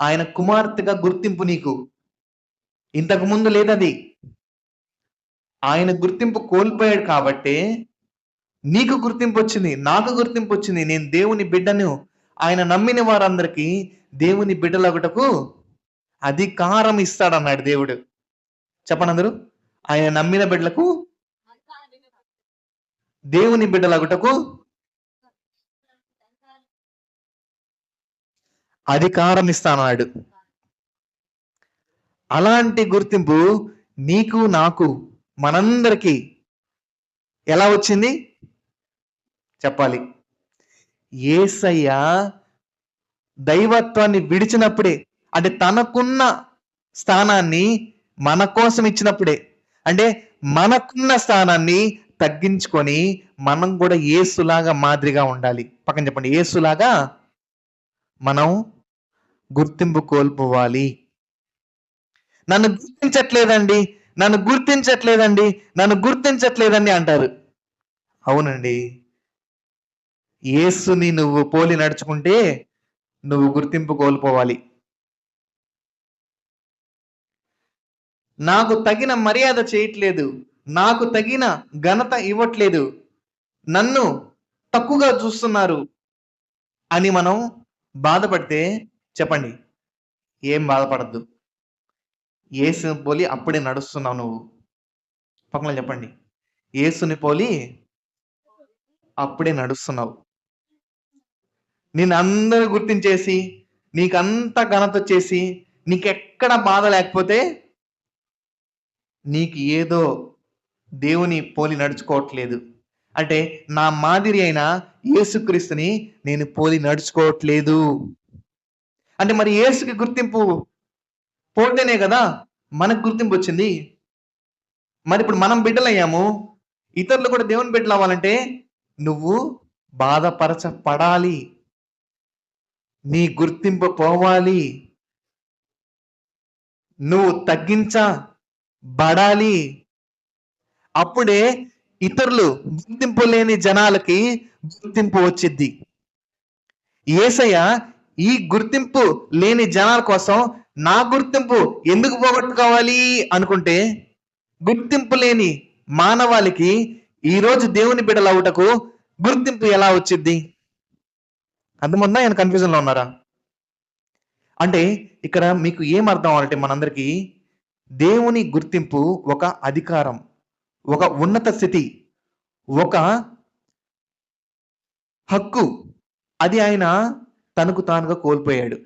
ఆయన కుమార్తెగా గుర్తింపు నీకు. ఇంతకు ముందు లేదది. ఆయన గుర్తింపు కోల్పోయాడు కాబట్టే నీకు గుర్తింపు వచ్చింది నాకు గుర్తింపు వచ్చింది. నేను దేవుని బిడ్డను ఆయన నమ్మిన వారందరికీ దేవుని బిడ్డలగుటకు అధికారం ఇస్తాడన్నాడు దేవుడు. చెప్పండి అందరూ. ఆయన నమ్మిన బిడ్డలకు దేవుని బిడ్డలగుటకు అధికారం ఇస్తానన్నాడు అలాంటి గుర్తింపు నీకు నాకు మనందరికీ ఎలా వచ్చింది? చెప్పాలి. ఏసయ్య దైవత్వాన్ని విడిచినప్పుడే అంటే తనకున్న స్థానాన్ని మన కోసం ఇచ్చినప్పుడే అంటే మనకున్న స్థానాన్ని తగ్గించుకొని మనం కూడా ఏసులాగా మాదిరిగా ఉండాలి. పక్కన చెప్పండి. ఏసులాగా మనం గుర్తింపు కోల్పోవాలి. నన్ను గుర్తించట్లేదండి నన్ను గుర్తించట్లేదండి నన్ను గుర్తించట్లేదండి అంటారు. అవునండి. ఏసుని నువ్వు పోలి నడుచుకుంటే నువ్వు గుర్తింపు కోల్పోవాలి. నాకు తగిన మర్యాద చేయట్లేదు నాకు తగిన ఘనత ఇవ్వట్లేదు నన్ను తక్కువగా చూస్తున్నారు అని మనం బాధపడితే చెప్పండి. ఏం బాధపడద్దు. ఏసుని పోలి అప్పుడే నడుస్తున్నావు నువ్వు. పక్కన చెప్పండి. ఏసుని పోలి అప్పుడే నడుస్తున్నావు. నేను అందరూ గుర్తించేసి నీకంత ఘనత వచ్చేసి నీకెక్కడ బాధ లేకపోతే నీకు ఏదో దేవుని పోలి నడుచుకోవట్లేదు. అంటే నా మాదిరి అయిన యేసుక్రీస్తుని నేను పోలి నడుచుకోవట్లేదు. అంటే మరి యేసుకి గుర్తింపు పోతేనే కదా మనకు గుర్తింపు వచ్చింది? మరి ఇప్పుడు మనం బిడ్డలయ్యాము ఇతరులు కూడా దేవుని బిడ్డలు అవ్వాలంటే నువ్వు బాధపరచపడాలి నీ గుర్తింపు పోవాలి. నువ్వు తగ్గించబడాలి. అప్పుడే ఇతరులు గుర్తింపు లేని జనాలకి గుర్తింపు వచ్చిద్ది. ఏసయ్య ఈ గుర్తింపు లేని జనాల కోసం నా గుర్తింపు ఎందుకు పోగొట్టుకోవాలి అనుకుంటే గుర్తింపు లేని మానవాళికి ఈరోజు దేవుని బిడలవుటకు గుర్తింపు ఎలా వచ్చిద్ది? అర్థముందా ఆయన కన్ఫ్యూజన్లో ఉన్నారా? అంటే ఇక్కడ మీకు ఏం అర్థం అవ్వాలంటే మనందరికీ దేవుని గుర్తింపు ఒక అధికారం ఒక ఉన్నత స్థితి ఒక హక్కు. అది ఆయన తనకు తానుగా కోల్పోయాడు.